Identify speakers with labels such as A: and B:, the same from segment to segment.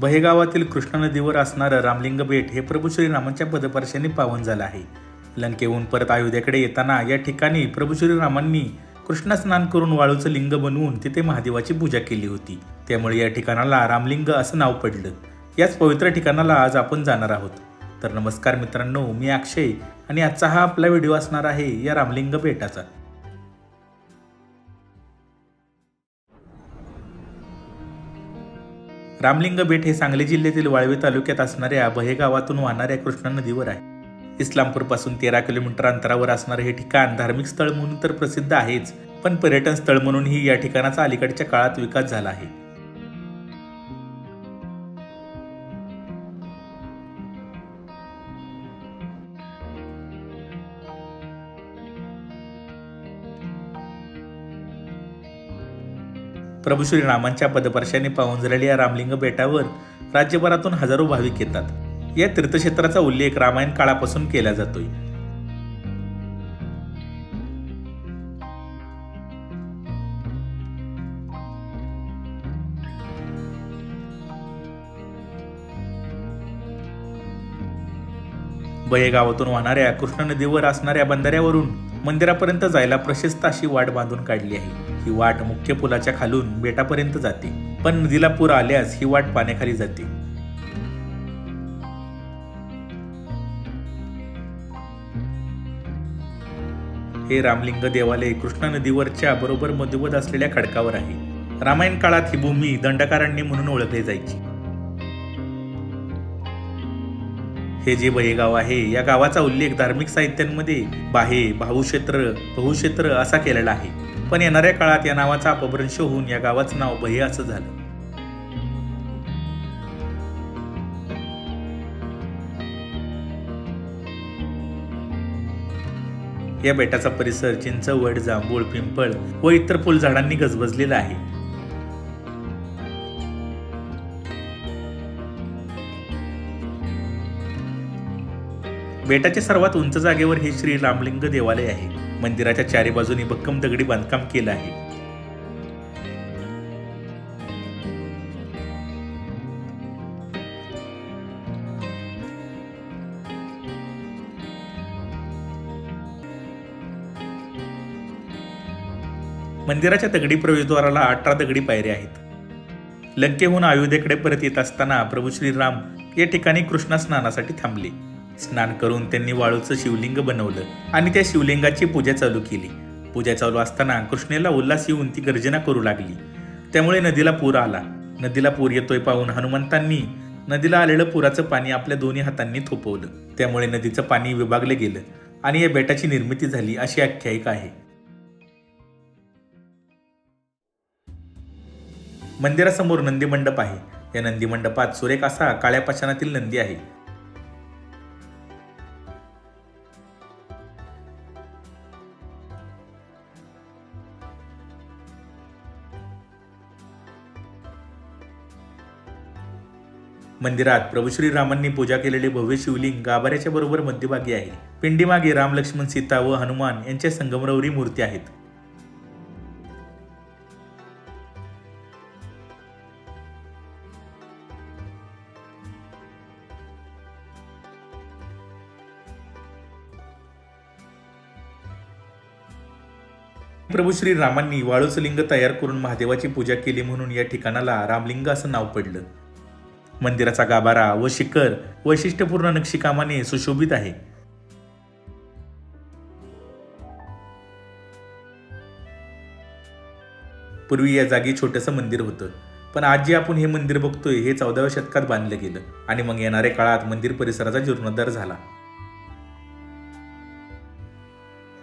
A: बहेगावातील कृष्णा नदीवर असणारं रामलिंग बेट हे प्रभू श्रीरामांच्या पदपर्शाने पावन झालं आहे. लंकेहून परत अयोध्येकडे येताना या ठिकाणी प्रभू श्रीरामांनी कृष्णा स्नान करून वाळूचं लिंग बनवून तिथे महादेवाची पूजा केली होती. त्यामुळे या ठिकाणाला रामलिंग असं नाव पडलं. याच पवित्र ठिकाणाला आज आपण जाणार आहोत. तर नमस्कार मित्रांनो मी अक्षय आणि आजचा हा आपला व्हिडिओ असणार आहे या रामलिंग बेटाचा. रामलिंग बेट हे सांगली जिल्ह्यातील वाळवे तालुक्यात असणाऱ्या बहे गावातून वाहणाऱ्या कृष्णा नदीवर आहे. इस्लामपूरपासून तेरा किलोमीटर अंतरावर असणारे हे ठिकाण धार्मिक स्थळ म्हणून तर प्रसिद्ध आहेच पण पर्यटन स्थळ म्हणूनही या ठिकाणाचा अलीकडच्या काळात विकास झाला आहे. प्रभू श्रीरामांच्या पदपर्शाने पाहून झालेल्या या रामलिंग बेटावर राज्यभरातून हजारो भाविक येतात. या तीर्थक्षेत्राचा उल्लेख रामायण काळापासून केला जातोय. बये गावातून वाहणाऱ्या कृष्णा नदीवर असणाऱ्या बंधाऱ्यावरून मंदिरापर्यंत जायला प्रशस्त अशी वाट बांधून काढली आहे. ही वाट मुख्य पुलाच्या खालून बेटापर्यंत जाते. पण नदीला पूर आल्यास ही वाट पाण्याखाली जाते. हे रामलिंग देवालय कृष्णा नदीवरच्या बरोबर मधोमध असलेल्या खडकावर आहे. रामायण काळात ही भूमी दंडकारण्य म्हणून ओळखली जायची. हे जे बहेगाव आहे या गावाचा उल्लेख धार्मिक साहित्यांमध्ये बाहे भाऊक्षेत्र बहुक्षेत्र असा केलेला आहे. पण येणाऱ्या काळात या नावाचा अपभ्रंश होऊन या गावाचं नाव बहे असं झालं. या बेटाचा परिसर चिंचवड जांभूळ पिंपळ व इतर फुलझाडांनी गजबजलेला आहे. बेटाच्या सर्वात उंच जागेवर हे श्री रामलिंग देवालय आहे. मंदिराच्या चारी बाजूनी भक्कम दगडी बांधकाम केलं आहे. मंदिराच्या दगडी प्रवेशद्वाराला अठरा दगडी पायऱ्या आहेत. लंकेहून अयोध्येकडे परत येत असताना प्रभू श्रीराम या ठिकाणी कृष्णा स्नानासाठी थांबले. स्नान करून त्यांनी वाळूचं शिवलिंग बनवलं आणि त्या शिवलिंगाची पूजा चालू केली. पूजा चालू असताना कृष्णेला उल्हास येऊन ती गर्जना करू लागली. त्यामुळे नदीला पूर आला. नदीला पूर येतोय पाहून हनुमंतांनी नदीला आलेलं पुराचं पाणी आपल्या दोन्ही हातांनी थोपवलं. त्यामुळे नदीचं पाणी विभागलं गेलं आणि या बेटाची निर्मिती झाली अशी आख्यायिका आहे. मंदिरासमोर नंदी मंडप आहे. या नंदी मंडपात सुरेख असा काळ्या पाषाणातील नंदी आहे. मंदिरात प्रभू श्रीरामांनी पूजा केलेले भव्य शिवलिंग गाभाऱ्याच्या बरोबर मध्यभागी आहे. पिंडीमागे राम लक्ष्मण सीता व हनुमान यांच्या संगमरवरी मूर्ती आहेत. प्रभू श्री रामांनी वाळूचं लिंग तयार करून महादेवाची पूजा केली म्हणून या ठिकाणाला रामलिंग असं नाव पडलं. मंदिराचा गाभारा व शिखर वैशिष्ट्यपूर्ण नक्षीकामाने सुशोभित आहे. पूर्वी या जागी छोटंसं मंदिर होतं पण आज जे आपण हे मंदिर बघतोय हे चौदाव्या शतकात बांधलं गेलं आणि मग येणाऱ्या काळात मंदिर परिसराचा जीर्णोद्धार झाला.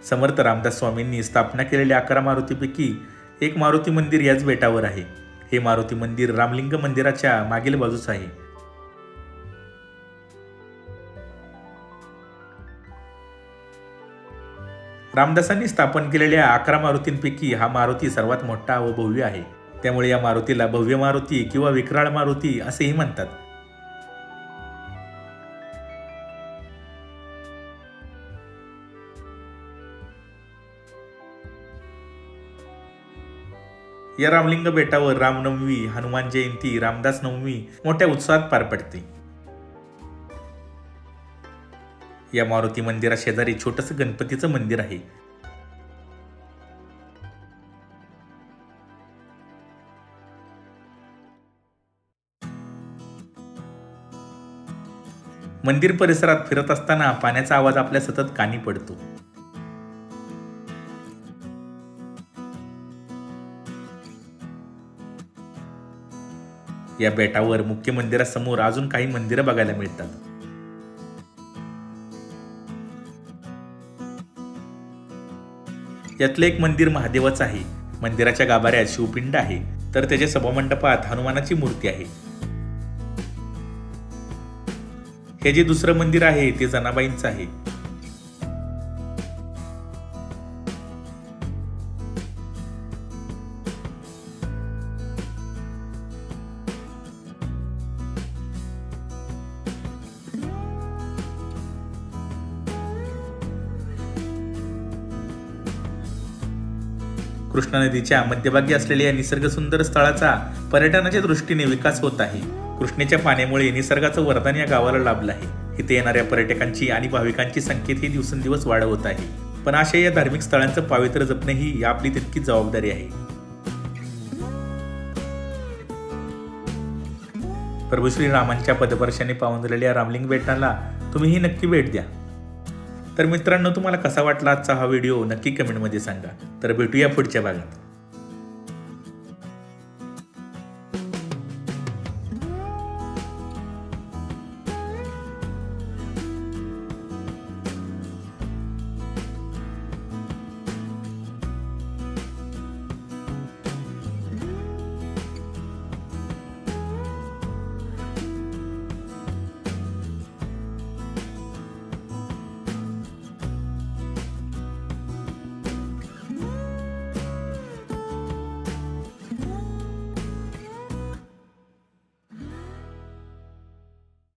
A: समर्थ रामदास स्वामींनी स्थापना केलेल्या अकरा मारुतीपैकी एक मारुती मंदिर याच बेटावर आहे. हे मारुती मंदिर रामलिंग मंदिराच्या मागील बाजूस आहे. रामदासांनी स्थापन केलेल्या अकरा मारुतींपैकी हा मारुती सर्वात मोठा व भव्य आहे. त्यामुळे या मारुतीला भव्य मारुती किंवा विक्राळ मारुती असेही म्हणतात. या रामलिंग बेटावर रामनवमी हनुमान जयंती रामदास नवमी मोठ्या उत्साहात पार पडते. या मारुती मंदिरा शेजारी छोटस गणपतीचं मंदिर आहे. मंदिर परिसरात फिरत असताना पाण्याचा आवाज आपल्या सतत कानी पडतो. या बेटावर मुख्य मंदिरासमोर अजून काही मंदिरं बघायला मिळतात. यातलं एक मंदिर महादेवाचं आहे. मंदिराच्या गाभाऱ्यात शिवपिंड आहे. तर त्याच्या सभामंडपात हनुमानाची मूर्ती आहे. हे जे दुसरं मंदिर आहे ते जनाबाईंचं आहे. कृष्णा नदीच्या मध्यभागी असलेल्या या निसर्गसुंदर स्थळाचा पर्यटनाच्या दृष्टीने विकास होत आहे. कृष्णेच्या पाण्यामुळे निसर्गाचं वरदान या गावाला लाभलं आहे. इथे येणाऱ्या पर्यटकांची आणि भाविकांची संख्येत ही दिवसेंदिवस वाढ होत आहे. पण अशा या धार्मिक स्थळांचं पावित्र्य जपणे ही आपली तितकी जबाबदारी आहे. प्रभू श्रीरामांच्या पदपर्शाने पावनलेल्या रामलिंग बेटाला तुम्हीही नक्की भेट द्या. तर मित्रांनो तुम्हाला कसा वाटला आजचा हा व्हिडिओ? नक्की कमेंटमध्ये सांगा. तर भेटूया पुढच्या भागात.